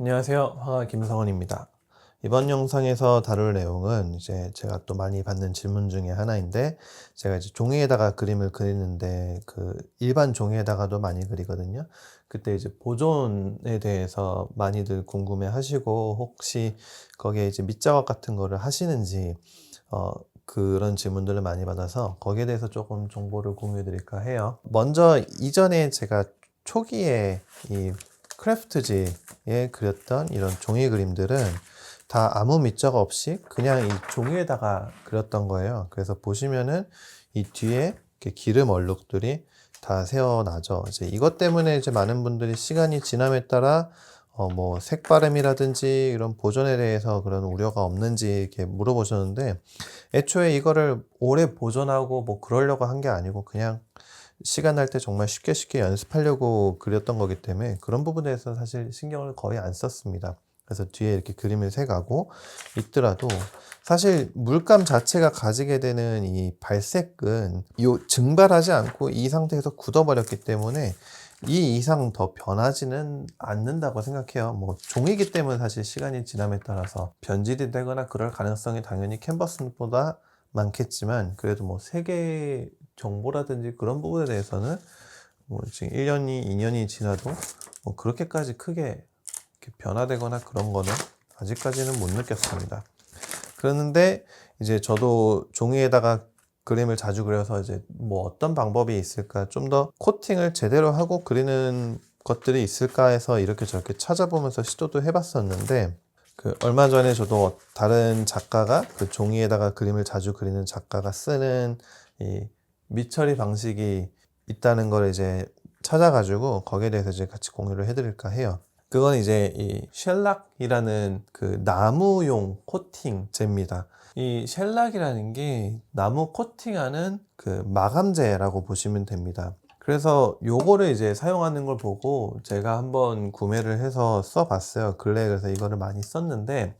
안녕하세요. 화가 김성원입니다. 이번 영상에서 다룰 내용은 이제 제가 또 많이 받는 질문 중에 하나인데 제가 이제 종이에다가 그림을 그리는데 그 일반 종이에다가도 많이 그리거든요. 그때 이제 보존에 대해서 많이들 궁금해 하시고 혹시 거기에 이제 밑작업 같은 거를 하시는지 어 그런 질문들을 많이 받아서 거기에 대해서 조금 정보를 공유해 드릴까 해요. 먼저 이전에 제가 초기에 이 크래프트지에 그렸던 이런 종이 그림들은 다 아무 밑작 없이 그냥 이 종이에다가 그렸던 거예요. 그래서 보시면은 이 뒤에 기름 얼룩들이 다 새어나죠. 이제 이것 때문에 이제 많은 분들이 시간이 지남에 따라 어 뭐 색바램이라든지 이런 보존에 대해서 그런 우려가 없는지 이렇게 물어보셨는데 애초에 이거를 오래 보존하고 뭐 그러려고 한 게 아니고 그냥 시간 날 때 정말 쉽게 쉽게 연습하려고 그렸던 거기 때문에 그런 부분에 대해서 사실 신경을 거의 안 썼습니다. 그래서 뒤에 이렇게 그림을 새가고 있더라도 사실 물감 자체가 가지게 되는 이 발색은 요 증발하지 않고 이 상태에서 굳어버렸기 때문에 이 이상 더 변하지는 않는다고 생각해요. 뭐 종이기 때문에 사실 시간이 지남에 따라서 변질이 되거나 그럴 가능성이 당연히 캔버스보다 많겠지만 그래도 뭐 세계 정보라든지 그런 부분에 대해서는 뭐 지금 1년이 2년이 지나도 뭐 그렇게까지 크게 변화되거나 그런 거는 아직까지는 못 느꼈습니다. 그런데 이제 저도 종이에다가 그림을 자주 그려서 이제 뭐 어떤 방법이 있을까 좀 더 코팅을 제대로 하고 그리는 것들이 있을까 해서 이렇게 저렇게 찾아보면서 시도도 해봤었는데 그 얼마 전에 저도 다른 작가가 그 종이에다가 그림을 자주 그리는 작가가 쓰는 이 밑처리 방식이 있다는 걸 이제 찾아가지고 거기에 대해서 이제 같이 공유를 해드릴까 해요. 그건 이제 이 쉘락이라는 그 나무용 코팅제입니다. 이 쉘락이라는 게 나무 코팅하는 그 마감제라고 보시면 됩니다. 그래서 요거를 이제 사용하는 걸 보고 제가 한번 구매를 해서 써봤어요. 근래에 그래서 이거를 많이 썼는데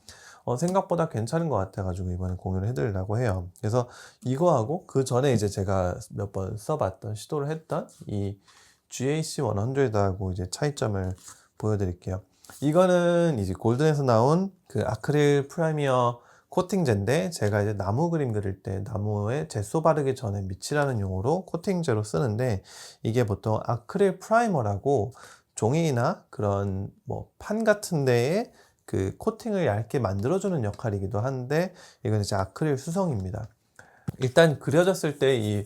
어, 생각보다 괜찮은 것 같아가지고 이번에 공유를 해드리려고 해요. 그래서 이거하고 그 전에 이제 제가 몇 번 써봤던 시도를 했던 이 GAC 100하고 이제 차이점을 보여드릴게요. 이거는 이제 골든에서 나온 그 아크릴 프라이미어 코팅제인데 제가 이제 나무 그림 그릴 때 나무에 제소 바르기 전에 밑이라는 용어로 코팅제로 쓰는데 이게 보통 아크릴 프라이머라고 종이나 그런 뭐 판 같은 데에 그 코팅을 얇게 만들어주는 역할이기도 한데 이건 이제 아크릴 수성입니다. 일단 그려졌을 때 이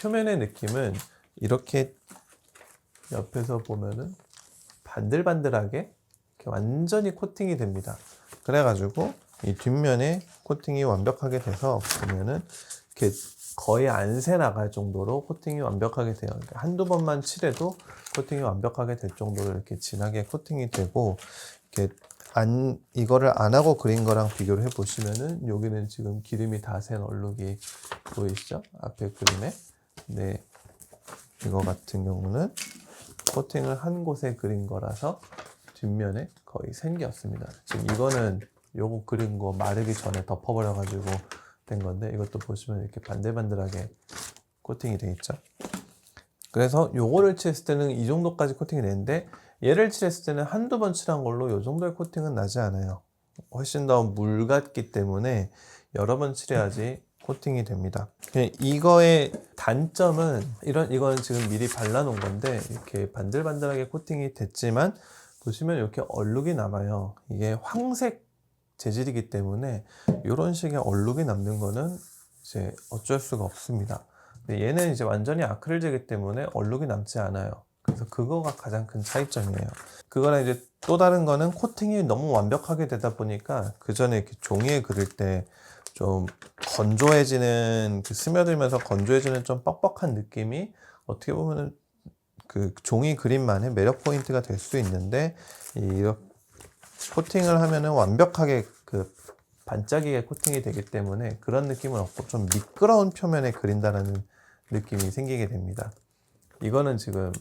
표면의 느낌은 이렇게 옆에서 보면은 반들반들하게 완전히 코팅이 됩니다. 그래가지고 이 뒷면에 코팅이 완벽하게 돼서 보면은 이렇게 거의 안 새 나갈 정도로 코팅이 완벽하게 돼요. 그러니까 한두 번만 칠해도 코팅이 완벽하게 될 정도로 이렇게 진하게 코팅이 되고 이렇게 안 이거를 안 하고 그린 거랑 비교를 해 보시면은 여기는 지금 기름이 다샌 얼룩이 보이시죠? 앞에 그림에 네 이거 같은 경우는 코팅을 한 곳에 그린 거라서 뒷면에 거의 생게 없습니다. 지금 이거는 요거 그린 거 마르기 전에 덮어버려 가지고 된 건데 이것도 보시면 이렇게 반들반들하게 코팅이 되어 있죠. 그래서 요거를 칠했을 때는 이 정도까지 코팅이 되는데 얘를 칠했을 때는 한두 번 칠한 걸로 요 정도의 코팅은 나지 않아요. 훨씬 더 물 같기 때문에 여러 번 칠해야지 코팅이 됩니다. 이거의 단점은 이런 이건 지금 미리 발라놓은 건데 이렇게 반들반들하게 코팅이 됐지만 보시면 이렇게 얼룩이 남아요. 이게 황색 재질이기 때문에 이런 식의 얼룩이 남는 거는 이제 어쩔 수가 없습니다. 얘는 이제 완전히 아크릴제이기 때문에 얼룩이 남지 않아요. 그래서 그거가 가장 큰 차이점이에요. 그거랑 이제 또 다른 거는 코팅이 너무 완벽하게 되다 보니까 그 전에 이렇게 종이에 그릴 때 좀 건조해지는 그 스며들면서 건조해지는 좀 뻑뻑한 느낌이 어떻게 보면은 그 종이 그림만의 매력 포인트가 될 수 있는데 이 코팅을 하면은 완벽하게 그 반짝이게 코팅이 되기 때문에 그런 느낌은 없고 좀 미끄러운 표면에 그린다는 느낌이 생기게 됩니다. 이거는 지금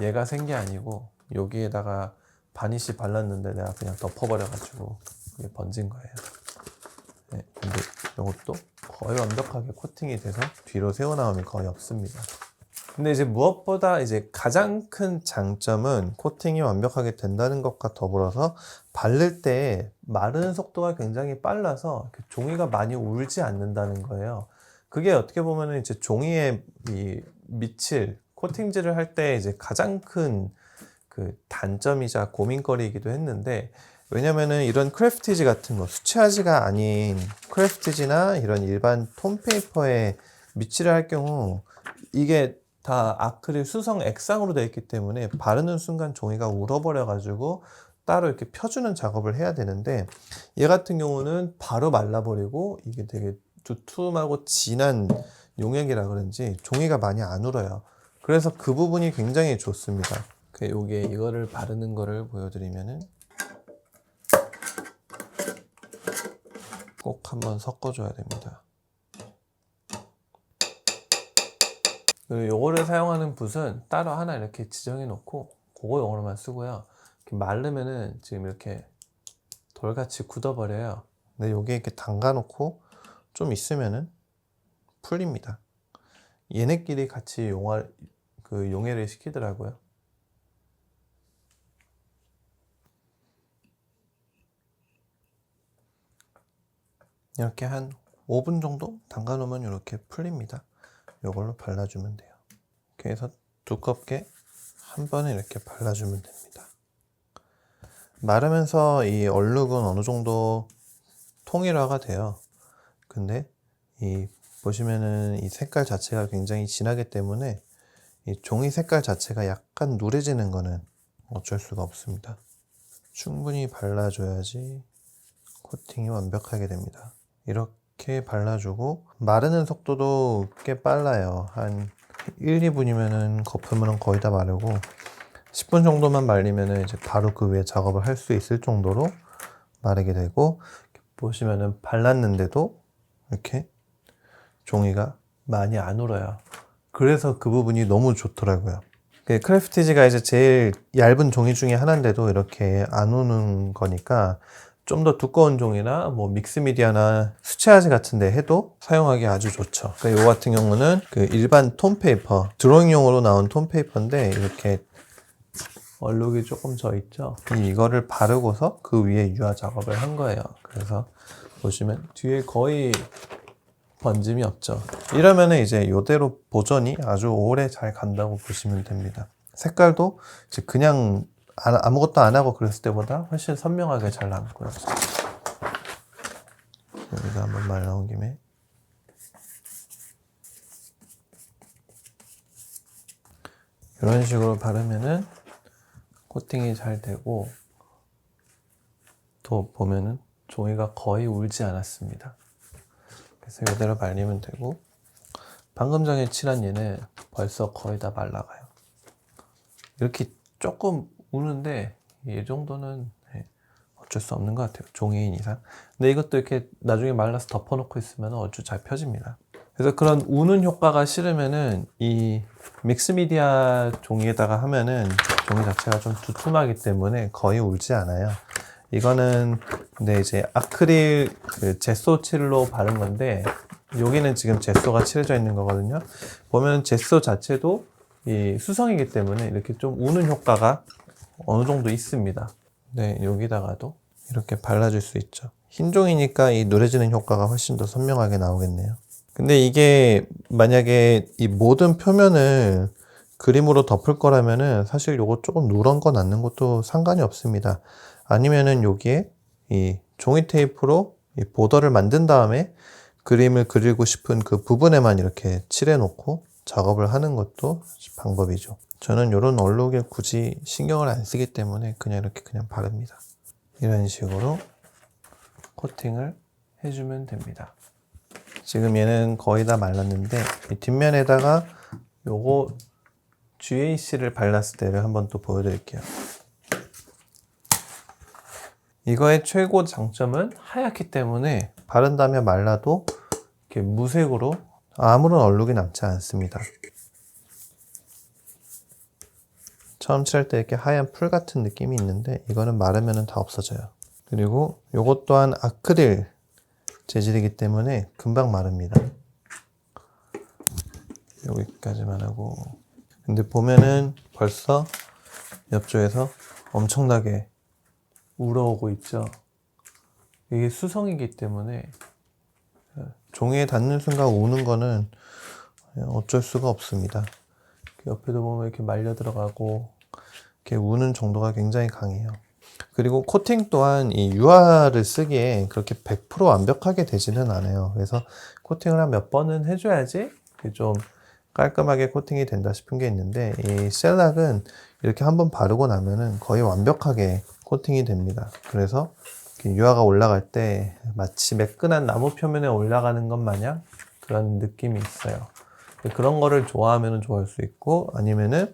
얘가 생게 아니고 여기에다가 바니쉬 발랐는데 내가 그냥 덮어버려가지고 이게 번진 거예요. 네, 근데 이것도 거의 완벽하게 코팅이 돼서 뒤로 새어나옴이 거의 없습니다. 근데 이제 무엇보다 이제 가장 큰 장점은 코팅이 완벽하게 된다는 것과 더불어서 바를 때 마르는 속도가 굉장히 빨라서 그 종이가 많이 울지 않는다는 거예요. 그게 어떻게 보면은 이제 종이에 이 밑을 코팅질을 할 때 이제 가장 큰 그 단점이자 고민거리이기도 했는데 왜냐면은 이런 크래프티지 같은 거 수채화지가 아닌 크래프티지나 이런 일반 톤페이퍼에 밑칠을 할 경우 이게 다 아크릴 수성 액상으로 되어 있기 때문에 바르는 순간 종이가 울어버려 가지고 따로 이렇게 펴주는 작업을 해야 되는데 얘 같은 경우는 바로 말라버리고 이게 되게 두툼하고 진한 용액이라 그런지 종이가 많이 안 울어요. 그래서 그 부분이 굉장히 좋습니다. 그 요게 이거를 바르는 거를 보여드리면은 꼭 한번 섞어줘야 됩니다. 요거를 사용하는 붓은 따로 하나 이렇게 지정해 놓고 그거 용어로만 쓰고요. 마르면은 지금 이렇게 돌같이 굳어버려요. 근데 요게 이렇게 담가 놓고 좀 있으면은 풀립니다. 얘네끼리 같이 용화, 그 용해를 시키더라고요. 이렇게 한 5분 정도 담가 놓으면 이렇게 풀립니다. 이걸로 발라주면 돼요. 해서 두껍게 한 번에 이렇게 발라주면 됩니다. 마르면서 이 얼룩은 어느 정도 통일화가 돼요. 근데 이 보시면은 이 색깔 자체가 굉장히 진하기 때문에 이 종이 색깔 자체가 약간 누래지는 거는 어쩔 수가 없습니다. 충분히 발라줘야지 코팅이 완벽하게 됩니다. 이렇게 발라주고 마르는 속도도 꽤 빨라요. 한 1, 2분이면은 거품은 거의 다 마르고 10분 정도만 말리면은 이제 바로 그 위에 작업을 할 수 있을 정도로 마르게 되고 보시면은 발랐는데도 이렇게 종이가 많이 안 울어요. 그래서 그 부분이 너무 좋더라고요. 그 크래프티지가 이제 제일 얇은 종이 중에 하나인데도 이렇게 안 우는 거니까 좀 더 두꺼운 종이나 뭐 믹스 미디어나 수채화지 같은데 해도 사용하기 아주 좋죠. 그러니까 이 같은 경우는 그 일반 톤페이퍼, 드로잉용으로 나온 톤페이퍼인데 이렇게 얼룩이 조금 져 있죠. 이거를 바르고서 그 위에 유화 작업을 한 거예요. 그래서 보시면 뒤에 거의 번짐이 없죠. 이러면은 이제 이대로 보존이 아주 오래 잘 간다고 보시면 됩니다. 색깔도 이제 그냥 안- 아무것도 안 하고 그랬을 때보다 훨씬 선명하게 잘 남고요. 여기다 한번 말 나온 김에 이런 식으로 바르면은 코팅이 잘 되고 또 보면은 종이가 거의 울지 않았습니다. 그래서 이대로 말리면 되고 방금 전에 칠한 얘는 벌써 거의 다 말라가요. 이렇게 조금 우는데 이 정도는 네, 어쩔 수 없는 것 같아요. 종이인 이상. 근데 이것도 이렇게 나중에 말라서 덮어놓고 있으면 아주 잘 펴집니다. 그래서 그런 우는 효과가 싫으면은 이 믹스미디아 종이에다가 하면은 종이 자체가 좀 두툼하기 때문에 거의 울지 않아요. 이거는 근데 이제 아크릴 그 제소 칠로 바른 건데 여기는 지금 제소가 칠해져 있는 거거든요. 보면 제소 자체도 이 수성이기 때문에 이렇게 좀 우는 효과가 어느 정도 있습니다. 네, 여기다가도 이렇게 발라줄 수 있죠. 흰 종이니까 이 누래지는 효과가 훨씬 더 선명하게 나오겠네요. 근데 이게 만약에 이 모든 표면을 그림으로 덮을 거라면은 사실 요거 조금 누런 거 낫는 것도 상관이 없습니다. 아니면은 여기에 이 종이 테이프로 이 보더를 만든 다음에 그림을 그리고 싶은 그 부분에만 이렇게 칠해 놓고 작업을 하는 것도 방법이죠. 저는 이런 얼룩에 굳이 신경을 안 쓰기 때문에 그냥 이렇게 그냥 바릅니다. 이런 식으로 코팅을 해주면 됩니다. 지금 얘는 거의 다 말랐는데 이 뒷면에다가 요거 GAC를 발랐을 때를 한번 또 보여드릴게요. 이거의 최고 장점은 하얗기 때문에 바른 다음에 말라도 이렇게 무색으로 아무런 얼룩이 남지 않습니다. 처음 칠할 때 이렇게 하얀 풀 같은 느낌이 있는데 이거는 마르면 다 없어져요. 그리고 요것 또한 아크릴 재질이기 때문에 금방 마릅니다. 여기까지만 하고 근데 보면은 벌써 옆쪽에서 엄청나게 우러오고 있죠. 이게 수성이기 때문에 종이에 닿는 순간 우는 거는 어쩔 수가 없습니다. 옆에도 보면 이렇게 말려 들어가고 이렇게 우는 정도가 굉장히 강해요. 그리고 코팅 또한 이 유화를 쓰기에 그렇게 100% 완벽하게 되지는 않아요. 그래서 코팅을 한 몇 번은 해줘야지 좀 깔끔하게 코팅이 된다 싶은 게 있는데 이 셀락은 이렇게 한번 바르고 나면은 거의 완벽하게 코팅이 됩니다. 그래서 유화가 올라갈 때 마치 매끈한 나무 표면에 올라가는 것 마냥 그런 느낌이 있어요. 그런 거를 좋아하면 좋아할 수 있고 아니면은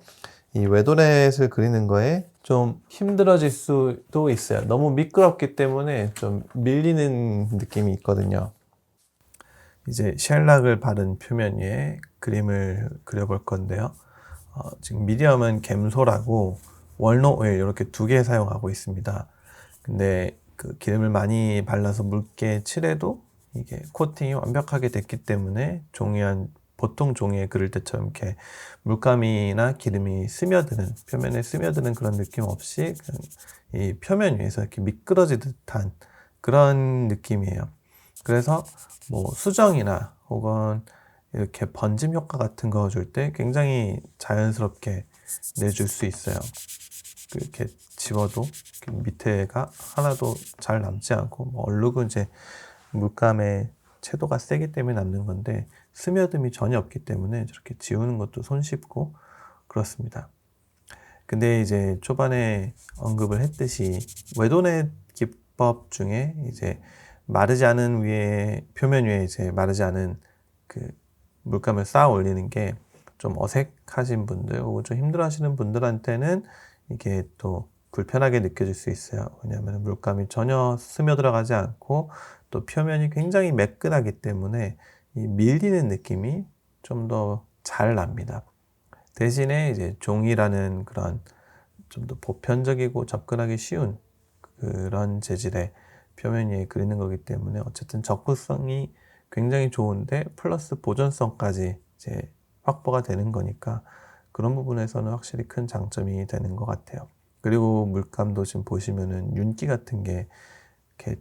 이 웨도넷을 그리는 거에 좀 힘들어질 수도 있어요. 너무 미끄럽기 때문에 좀 밀리는 느낌이 있거든요. 이제 쉘락을 바른 표면 위에 그림을 그려볼 건데요. 어, 지금 미디엄은 갬소라고 월노 오일 이렇게 두 개 사용하고 있습니다. 근데 그 기름을 많이 발라서 묽게 칠해도 이게 코팅이 완벽하게 됐기 때문에 종이 한 보통 종이에 그릴 때처럼 이렇게 물감이나 기름이 스며드는 표면에 스며드는 그런 느낌 없이 이 표면 위에서 이렇게 미끄러지 듯한 그런 느낌이에요. 그래서 뭐 수정이나 혹은 이렇게 번짐 효과 같은 거 줄 때 굉장히 자연스럽게 내줄 수 있어요. 이렇게 집어도 이렇게 밑에가 하나도 잘 남지 않고 뭐 얼룩은 이제 물감의 채도가 세기 때문에 남는 건데 스며듦이 전혀 없기 때문에 저렇게 지우는 것도 손쉽고 그렇습니다. 근데 이제 초반에 언급을 했듯이 웨도넷 기법 중에 이제 마르지 않은 위에 표면 위에 이제 마르지 않은 그 물감을 쌓아 올리는 게 좀 어색하신 분들 혹은 좀 힘들어 하시는 분들한테는 이게 또 불편하게 느껴질 수 있어요. 왜냐하면 물감이 전혀 스며 들어가지 않고 또 표면이 굉장히 매끈하기 때문에 이 밀리는 느낌이 좀 더 잘 납니다. 대신에 이제 종이라는 그런 좀 더 보편적이고 접근하기 쉬운 그런 재질의 표면 위에 그리는 거기 때문에 어쨌든 접근성이 굉장히 좋은데 플러스 보존성까지 이제 확보가 되는 거니까 그런 부분에서는 확실히 큰 장점이 되는 것 같아요. 그리고 물감도 지금 보시면은 윤기 같은 게 이렇게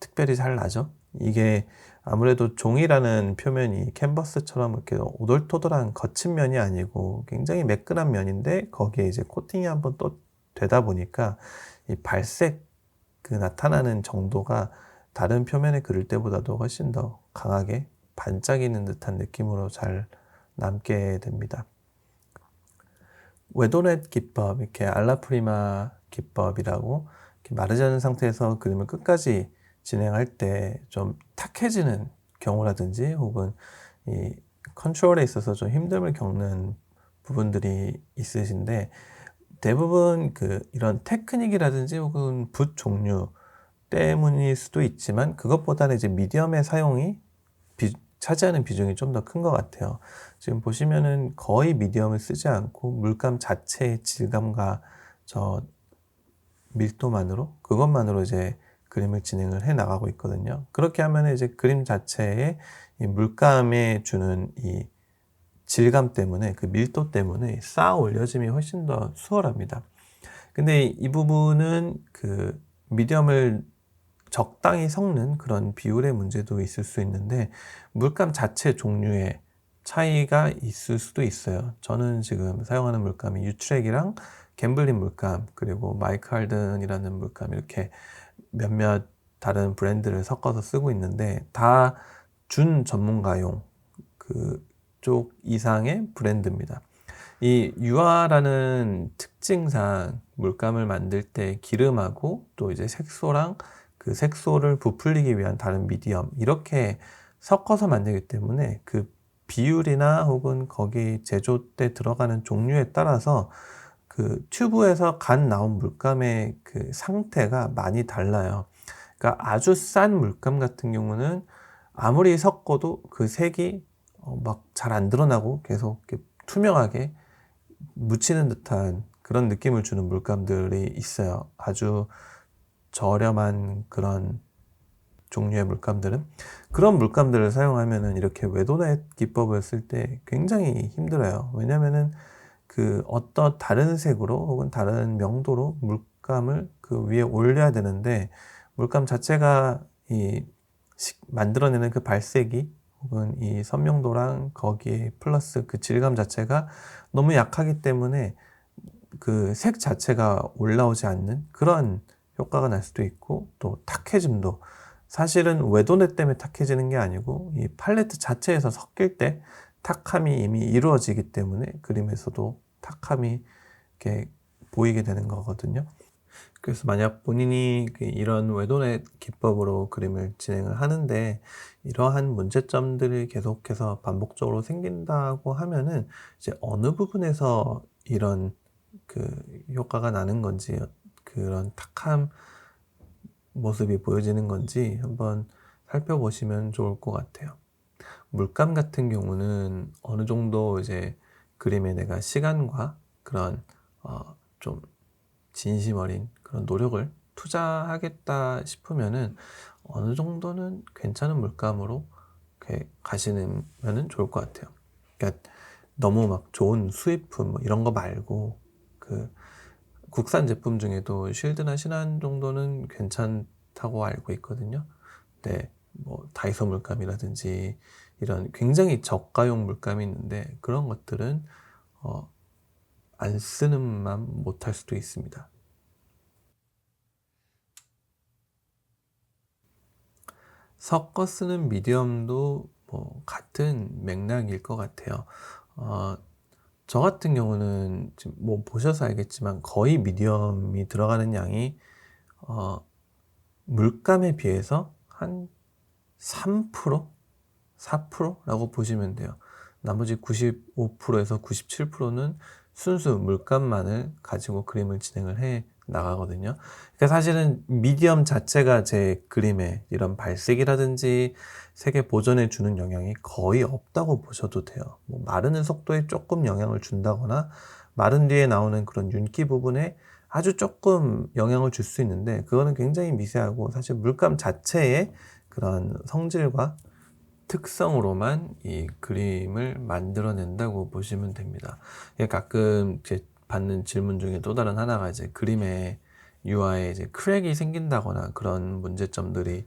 특별히 잘 나죠. 이게 아무래도 종이라는 표면이 캔버스처럼 이렇게 오돌토돌한 거친 면이 아니고 굉장히 매끈한 면인데 거기에 이제 코팅이 한번 또 되다 보니까 이 발색 그 나타나는 정도가 다른 표면에 그릴 때보다도 훨씬 더 강하게 반짝이는 듯한 느낌으로 잘 남게 됩니다. 웨도넷 기법, 이렇게 알라프리마 기법이라고 마르지 않은 상태에서 그림을 끝까지 진행할 때 좀 탁해지는 경우라든지 혹은 이 컨트롤에 있어서 좀 힘듦을 겪는 부분들이 있으신데 대부분 그 이런 테크닉이라든지 혹은 붓 종류 때문일 수도 있지만 그것보다는 이제 미디엄의 사용이 비, 차지하는 비중이 좀 더 큰 것 같아요. 지금 보시면은 거의 미디엄을 쓰지 않고 물감 자체의 질감과 저 밀도만으로 그것만으로 이제 그림을 진행을 해 나가고 있거든요. 그렇게 하면 이제 그림 자체에 이 물감에 주는 이 질감 때문에 그 밀도 때문에 쌓아 올려짐이 훨씬 더 수월합니다. 근데 이 부분은 그 미디엄을 적당히 섞는 그런 비율의 문제도 있을 수 있는데 물감 자체 종류의 차이가 있을 수도 있어요. 저는 지금 사용하는 물감이 유트랙이랑 갬블린 물감 그리고 마이크 할든이라는 물감 이렇게 몇몇 다른 브랜드를 섞어서 쓰고 있는데 다 준 전문가용 그쪽 이상의 브랜드입니다. 이 유화라는 특징상 물감을 만들 때 기름하고 또 이제 색소랑 그 색소를 부풀리기 위한 다른 미디엄 이렇게 섞어서 만들기 때문에 그 비율이나 혹은 거기 제조 때 들어가는 종류에 따라서 그 튜브에서 간 나온 물감의 그 상태가 많이 달라요. 그러니까 아주 싼 물감 같은 경우는 아무리 섞어도 그 색이 어, 막잘 안 드러나고 계속 투명하게 묻히는 듯한 그런 느낌을 주는 물감들이 있어요. 아주 저렴한 그런 종류의 물감들은 그런 물감들을 사용하면은 이렇게 웨도넷 기법을 쓸 때 굉장히 힘들어요. 왜냐면은 그 어떤 다른 색으로 혹은 다른 명도로 물감을 그 위에 올려야 되는데 물감 자체가 이 만들어내는 그 발색이 혹은 이 선명도랑 거기에 플러스 그 질감 자체가 너무 약하기 때문에 그 색 자체가 올라오지 않는 그런 효과가 날 수도 있고 또 탁해짐도 사실은 외도내 때문에 탁해지는 게 아니고 이 팔레트 자체에서 섞일 때 탁함이 이미 이루어지기 때문에 그림에서도 탁함이 이렇게 보이게 되는 거거든요. 그래서 만약 본인이 그 이런 외도내 기법으로 그림을 진행을 하는데 이러한 문제점들이 계속해서 반복적으로 생긴다고 하면은 이제 어느 부분에서 이런 그 효과가 나는 건지 그런 탁함 모습이 보여지는 건지 한번 살펴보시면 좋을 것 같아요. 물감 같은 경우는 어느 정도 이제 그림에 내가 시간과 그런 어 좀 진심 어린 그런 노력을 투자하겠다 싶으면은 어느 정도는 괜찮은 물감으로 가시면은 좋을 것 같아요. 그러니까 너무 막 좋은 수입품 뭐 이런 거 말고 그 국산 제품 중에도 쉴드나 신한 정도는 괜찮다고 알고 있거든요. 네, 뭐 다이소 물감이라든지 이런 굉장히 저가용 물감이 있는데 그런 것들은 어, 안 쓰는 만 못할 수도 있습니다. 섞어 쓰는 미디엄도 뭐 같은 맥락일 것 같아요. 어, 저 같은 경우는 지금 뭐 보셔서 알겠지만 거의 미디엄이 들어가는 양이 어, 물감에 비해서 한 3%? 4%라고 보시면 돼요. 나머지 95%에서 97%는 순수 물감만을 가지고 그림을 진행을 해 나가거든요. 그러니까 사실은 미디엄 자체가 제 그림에 이런 발색이라든지 색의 보존에 주는 영향이 거의 없다고 보셔도 돼요. 뭐 마르는 속도에 조금 영향을 준다거나 마른 뒤에 나오는 그런 윤기 부분에 아주 조금 영향을 줄 수 있는데 그거는 굉장히 미세하고 사실 물감 자체의 그런 성질과 특성으로만 이 그림을 만들어낸다고 보시면 됩니다. 가끔 제 받는 질문 중에 또 다른 하나가 이제 그림에 유화에 이제 크랙이 생긴다거나 그런 문제점들이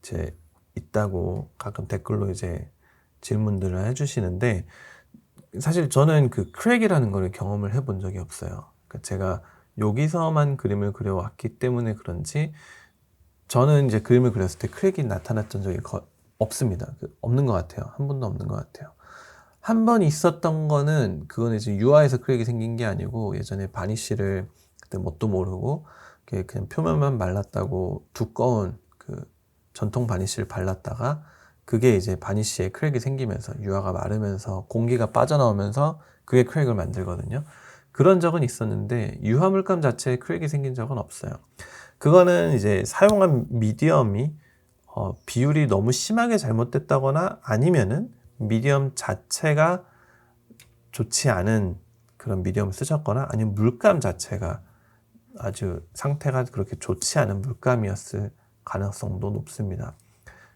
이제 있다고 가끔 댓글로 이제 질문들을 해주시는데 사실 저는 그 크랙이라는 걸 경험을 해본 적이 없어요. 그러니까 제가 여기서만 그림을 그려왔기 때문에 그런지 저는 이제 그림을 그렸을 때 크랙이 나타났던 적이 거, 없습니다. 그 없는 것 같아요. 한 번도 없는 것 같아요. 한 번 있었던 거는 그거는 이제 유아에서 크랙이 생긴 게 아니고 예전에 바니쉬를 그때 뭣도 모르고 그냥 표면만 말랐다고 두꺼운 그 전통 바니쉬를 발랐다가 그게 이제 바니쉬에 크랙이 생기면서 유화가 마르면서 공기가 빠져나오면서 그게 크랙을 만들거든요. 그런 적은 있었는데 유화 물감 자체에 크랙이 생긴 적은 없어요. 그거는 이제 사용한 미디엄이 어, 비율이 너무 심하게 잘못됐다거나 아니면은 미디엄 자체가 좋지 않은 그런 미디엄을 쓰셨거나 아니면 물감 자체가 아주 상태가 그렇게 좋지 않은 물감이었을 가능성도 높습니다.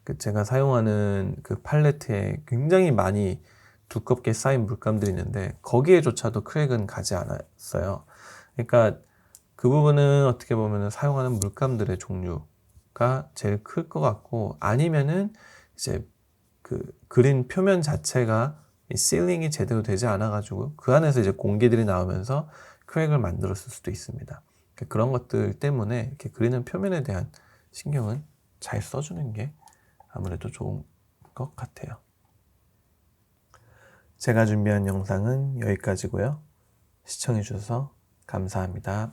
그 제가 사용하는 그 팔레트에 굉장히 많이 두껍게 쌓인 물감들이 있는데 거기에조차도 크랙은 가지 않았어요. 그러니까 그 부분은 어떻게 보면 사용하는 물감들의 종류 가 제일 클 것 같고 아니면은 이제 그 그린 표면 자체가 이 실링이 제대로 되지 않아 가지고 그 안에서 이제 공기들이 나오면서 크랙을 만들었을 수도 있습니다. 그러니까 그런 것들 때문에 이렇게 그리는 표면에 대한 신경은 잘 써주는 게 아무래도 좋은 것 같아요. 제가 준비한 영상은 여기까지고요. 시청해주셔서 감사합니다.